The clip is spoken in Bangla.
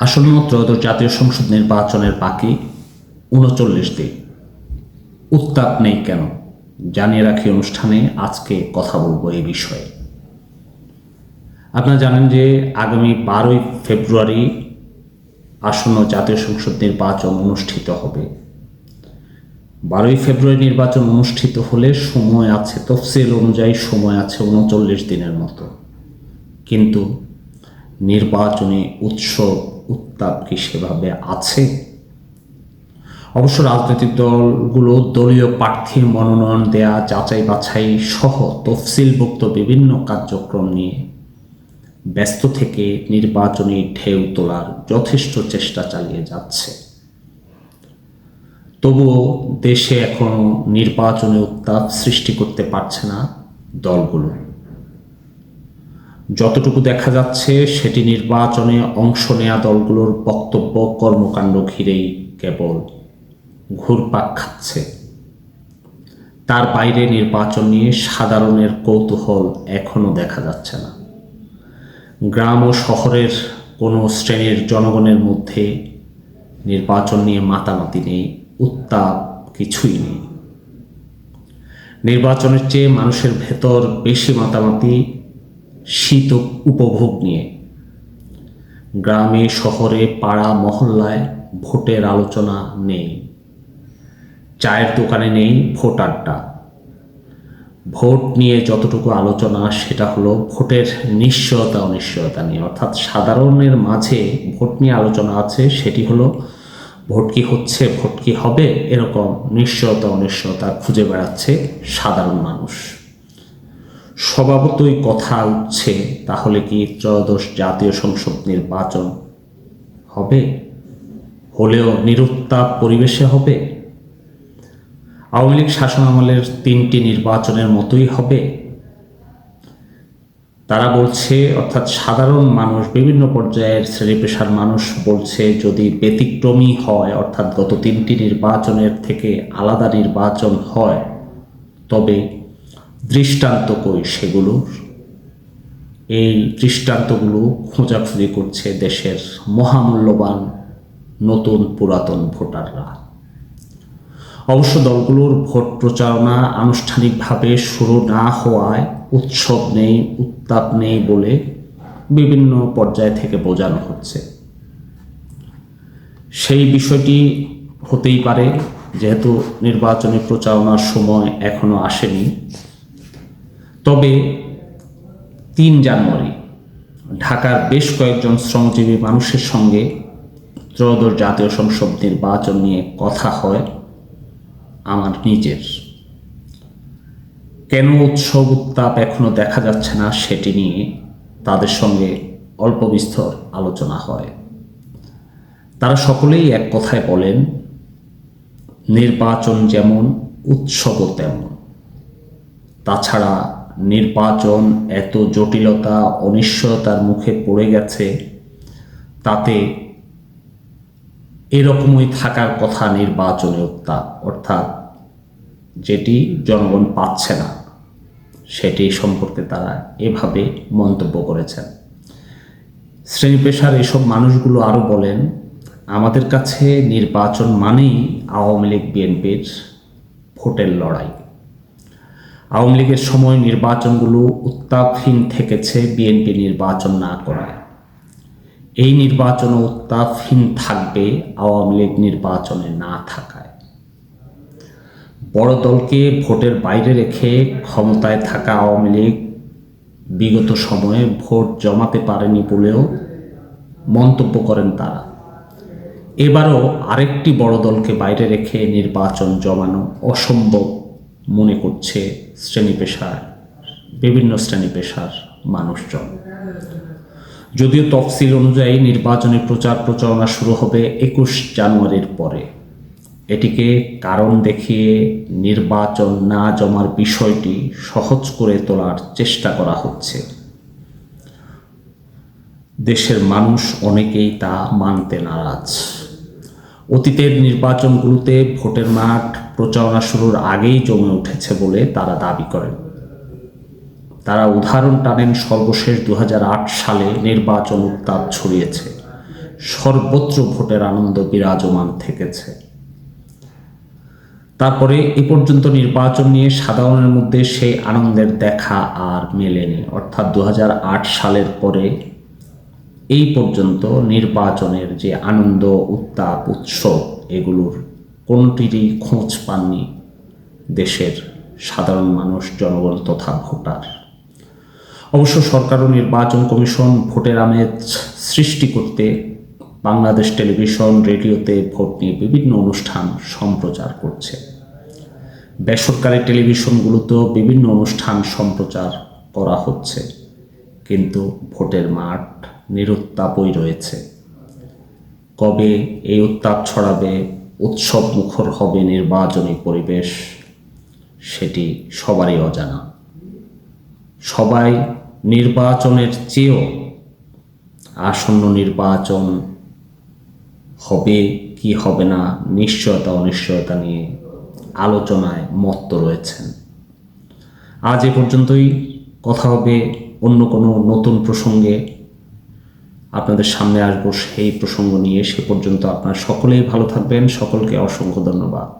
আসন্ন ত্রয়োদশ জাতীয় সংসদ নির্বাচনের বাকি উনচল্লিশ দিন। উত্তাপ নেই কেন? জানিয়ে রাখি অনুষ্ঠানে আজকে কথা বলব এই বিষয়ে। আপনারা জানেন যে আগামী বারোই ফেব্রুয়ারি আসন্ন জাতীয় সংসদ নির্বাচন অনুষ্ঠিত হবে। বারোই ফেব্রুয়ারি নির্বাচন অনুষ্ঠিত হলে সময় আছে, তফসিল অনুযায়ী সময় আছে উনচল্লিশ দিনের মতো। কিন্তু নির্বাচনী উৎসব উত্তাপ কি সেভাবে আছে? অবশ্য রাজনৈতিক দলগুলো দলীয় প্রার্থীর মনোনয়ন দেয়া, যাচাই বাছাই সহ তফসিলভুক্ত বিভিন্ন কার্যক্রম নিয়ে ব্যস্ত থেকে নির্বাচনী ঢেউ তোলার যথেষ্ট চেষ্টা চালিয়ে যাচ্ছে। তবুও দেশে এখনও নির্বাচনী উত্তাপ সৃষ্টি করতে পারছে না দলগুলো। যতটুকু দেখা যাচ্ছে, সেটি নির্বাচনে অংশ নেয়া দলগুলোর বক্তব্য কর্মকাণ্ড ঘিরেই কেবল ঘুরপাক খাচ্ছে। তার বাইরে নির্বাচন নিয়ে সাধারণের কৌতূহল এখনও দেখা যাচ্ছে না। গ্রাম ও শহরের কোনো শ্রেণির জনগণের মধ্যে নির্বাচন নিয়ে মাতামাতি নেই, উত্তাপ কিছুই নেই। নির্বাচনের চেয়ে মানুষের ভেতর বেশি মাতামাতি শীত উপভোগ নিয়ে। গ্রামে, শহরে, পাড়া, মহল্লায় ভোটের আলোচনা নেই। চায়ের দোকানে নেই ভোট আড্ডা। ভোট নিয়ে যতটুকু আলোচনা, সেটা হলো ভোটের নিশ্চয়তা অনিশ্চয়তা নিয়ে। অর্থাৎ সাধারণের মাঝে ভোট নিয়ে আলোচনা আছে, সেটি হলো ভোট কি হচ্ছে, ভোট কি হবে, এরকম নিশ্চয়তা অনিশ্চয়তা খুঁজে বেড়াচ্ছে সাধারণ মানুষ। স্বভাবতই কথা উঠছে, তাহলে কি ত্রয়োদশ জাতীয় সংসদ নির্বাচন হবে? হলেও নিরুত্তাপ পরিবেশে হবে? আওয়ামী লীগ শাসন আমলের তিনটি নির্বাচনের মতোই হবে? তারা বলছে, অর্থাৎ সাধারণ মানুষ, বিভিন্ন পর্যায়ের শ্রেণি পেশার মানুষ বলছে, যদি ব্যতিক্রমী হয়, অর্থাৎ গত তিনটি নির্বাচনের থেকে আলাদা নির্বাচন হয়, তবে দৃষ্টান্ত কই সেগুলোর এই দৃষ্টান্তগুলো খোঁজাখুঁজি করছে দেশের মহামূল্যবান নতুন পুরাতন ভোটাররা। অবশ্য দলগুলোর ভোট প্রচারণা আনুষ্ঠানিকভাবে শুরু না হওয়ায় উৎসব নেই, উত্তাপ নেই বলে বিভিন্ন পর্যায় থেকে বোঝানো হচ্ছে। সেই বিষয়টি হতেই পারে, যেহেতু নির্বাচনী প্রচারণার সময় এখনও আসেনি। তিন জানুয়ারি ঢাকার বেশ কয়েকজন শ্রমজীবী মানুষের সঙ্গে ত্রয়োদশ জাতীয় সংসদ নির্বাচন নিয়ে কথা হয় আমার নিজের। কেন উৎসব উত্তাপ এখনও দেখা যাচ্ছে না সেটি নিয়ে তাদের সঙ্গে অল্প বিস্তর আলোচনা হয়। তারা সকলেই এক কথায় বলেন, নির্বাচন যেমন, উৎসবও তেমন। তাছাড়া নির্বাচন এত জটিলতা, অনিশ্চয়তার মুখে পড়ে গেছে, তাতে এরকমই থাকার কথা নির্বাচনে উত্তাপ অর্থাৎ যেটি জনগণ পাচ্ছে না, সেটি সম্পর্কে তারা এভাবে মন্তব্য করেছেন। শ্রেণি পেশার এসব মানুষগুলো আরও বলেন, আমাদের কাছে নির্বাচন মানেই আওয়ামী লীগ, বিএনপির ভোটের লড়াই। আওয়ামী লীগের সময় নির্বাচনগুলো উত্তাপহীন থেকেছে বিএনপি নির্বাচন না করায়। এই নির্বাচন উত্তাপহীন থাকবে আওয়ামী লীগ নির্বাচনে না থাকায়। বড় দলকে ভোটের বাইরে রেখে ক্ষমতায় থাকা আওয়ামী লীগ বিগত সময়ে ভোট জমাতে পারেনি বলেও মন্তব্য করেন তারা। এবারও আরেকটি বড় দলকে বাইরে রেখে নির্বাচন জমানো অসম্ভব। মনে করছে শ্রেণি পেশার, বিভিন্ন শ্রেণি পেশার মানুষজন। যদিও তফসিল অনুযায়ী নির্বাচনী প্রচার প্রচারণা শুরু হবে একুশ জানুয়ারির পরে। এটিকে কারণ দেখিয়ে নির্বাচন না জমার বিষয়টি সহজ করে তোলার চেষ্টা করা হচ্ছে। দেশের মানুষ অনেকেই তা মানতে নারাজ। অতীতের নির্বাচনগুলোতে ভোটের মাঠ প্রচারণা শুরুর আগেই জমে উঠেছে বলে তারা দাবি করেন। তারা উদাহরণ টানেন সর্বশেষ দু হাজার আট সালে নির্বাচন উত্তাপ ছড়িয়েছে। সর্বত্র ভোটের আনন্দ বিরাজমান থেকেছে। তারপরে এ পর্যন্ত নির্বাচন নিয়ে সাধারণের মধ্যে সেই আনন্দের দেখা আর মেলেনি। অর্থাৎ দু হাজার আট সালের পরে এই পর্যন্ত নির্বাচনের যে আনন্দ, উত্তাপ, উৎসব, এগুলোর কোনটিরই খোঁজ পাননি দেশের সাধারণ মানুষ, জনগণ তথা ভোটার। অবশ্য সরকার ও নির্বাচন কমিশন ভোটের আমেজ সৃষ্টি করতে বাংলাদেশ টেলিভিশন, রেডিওতে ভোট নিয়ে বিভিন্ন অনুষ্ঠান সম্প্রচার করছে। বেসরকারি টেলিভিশনগুলোতেও বিভিন্ন অনুষ্ঠান সম্প্রচার করা হচ্ছে, কিন্তু ভোটের মাঠ নিরুত্তাপই রয়েছে। কবে এই উত্তাপ ছড়াবে উৎসব মুখর হবে নির্বাচনী পরিবেশ, সেটি সবারই অজানা। সবাই নির্বাচনের চেয়েও আসন্ন নির্বাচন হবে কি হবে না, নিশ্চয়তা, অনিশ্চয়তা নিয়ে আলোচনায় মত্ত রয়েছেন। আজ এ পর্যন্তই। কথা হবে অন্য কোনো নতুন প্রসঙ্গে। আপনাদের সামনে আসব সেই প্রসঙ্গ নিয়ে। সে পর্যন্ত আপনারা সকলেই ভালো থাকবেন। সকলকে অসংখ্য ধন্যবাদ।